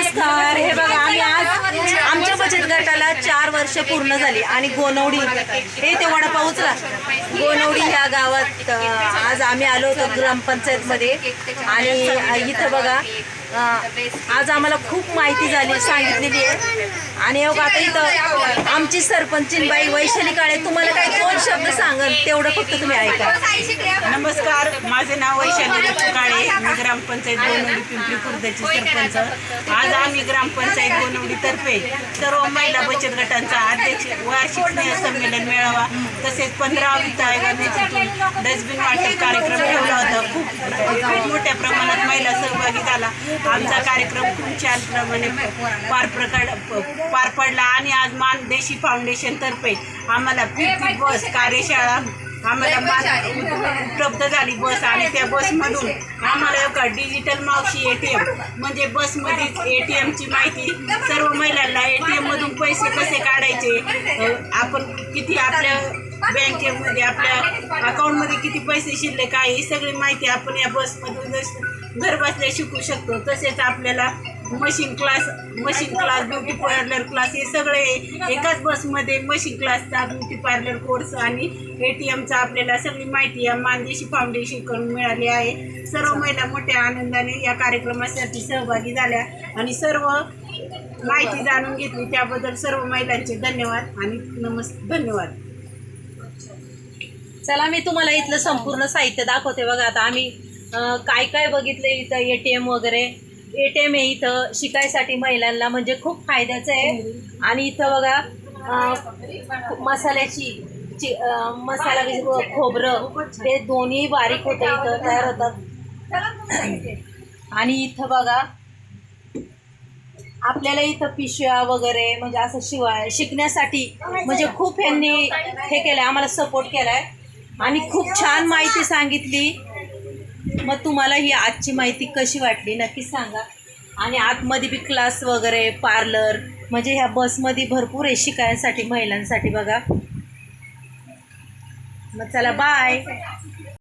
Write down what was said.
नमस्कार. हे बघा आम्ही आज आमच्या बचत गटाला चार वर्ष पूर्ण झाली आणि गोनवडी हे ते वडापाव उचला. गोनवडी ह्या गावात आज आम्ही आलो होतो ग्रामपंचायतमध्ये. आणि इथं बघा आज आम्हाला खूप माहिती झाली सांगितलेली आहे. आणि हे बघा आता इथं आमची सरपंचीनबाई वैशाली काळे तुम्हाला काही दोन शब्द सांगल? तेवढं फक्त तुम्ही ऐका. नमस्कार माझे नाव वैशाली काळे मी ग्रामपंचायत गोनवडी पिंपरी खुर्दची सरपंच. आज आम्ही ग्रामपंचायत गोनवडीतर्फे सर्व महिला बचत गटांचा अध्यक्ष वार्षिक स्नेह संमेलन मेळावा तसेच पंधरा वित्त आयोगाने डस्टबिन वाटप कार्यक्रम ठेवला होता खूप खूप मोठ्या प्रमाणात महिला सहभागी झाला आमचा कार्यक्रम खूप छान प्रमाणे पार प्रकार पार पडला आणि आज मानदेशी फाउंडेशन तर्फे आम्हाला फिरती बस कार्यशाळा आम्हाला उपलब्ध झाली बस आणि त्या बसमधून आम्हाला एक डिजिटल मावशी ए टी एम म्हणजे बसमध्ये ए टी एमची माहिती सर्व महिलांना ए टी एममधून पैसे कसे काढायचे आपण किती आपल्या बँकेमध्ये आपल्या अकाउंटमध्ये किती पैसे शिल्लक आहे ही सगळी माहिती आपण या बसमधून घर बसल्या शिकू शकतो तसेच आपल्याला machine class machine class beauty parlour class हे सगळे एकाच बसमध्ये मशीन क्लासचा ब्युटी पार्लर कोर्स आणि ए टी एमचा आपल्याला सगळी माहिती या मानदेशी फाउंडेशनकडून मिळाली आहे. सर्व महिला मोठ्या आनंदाने या कार्यक्रमासाठी सहभागी झाल्या आणि सर्व माहिती जाणून घेतली. त्याबद्दल सर्व महिलांचे धन्यवाद आणि नमस् धन्यवाद. चला मी तुम्हाला इथलं संपूर्ण साहित्य दाखवते. बघा आता आम्ही काय काय बघितलं इथं ए टी एम वगैरे? ए टी एम आहे इथं शिकायसाठी महिलांना म्हणजे खूप फायद्याचं आहे. आणि इथं बघा मसाल्याची ची- मसाला खोबरं ते दोन्ही बारीक होतं इथं तयार होतात. आणि इथं बघा आपल्याला इथं पिशव्या वगैरे म्हणजे असं शिवाय शिकण्यासाठी म्हणजे खूप यांनी हे केलं आम्हाला सपोर्ट केलाय. आणि खूप छान माहिती सांगितली. मग तुम्हाला ही आजची माहिती कशी वाटली नक्की सांगा. आणि आतमध्ये बी क्लास वगैरे पार्लर म्हणजे ह्या बसमध्ये भरपूर आहे शिकायसाठी महिलांसाठी बघा. मग चला बाय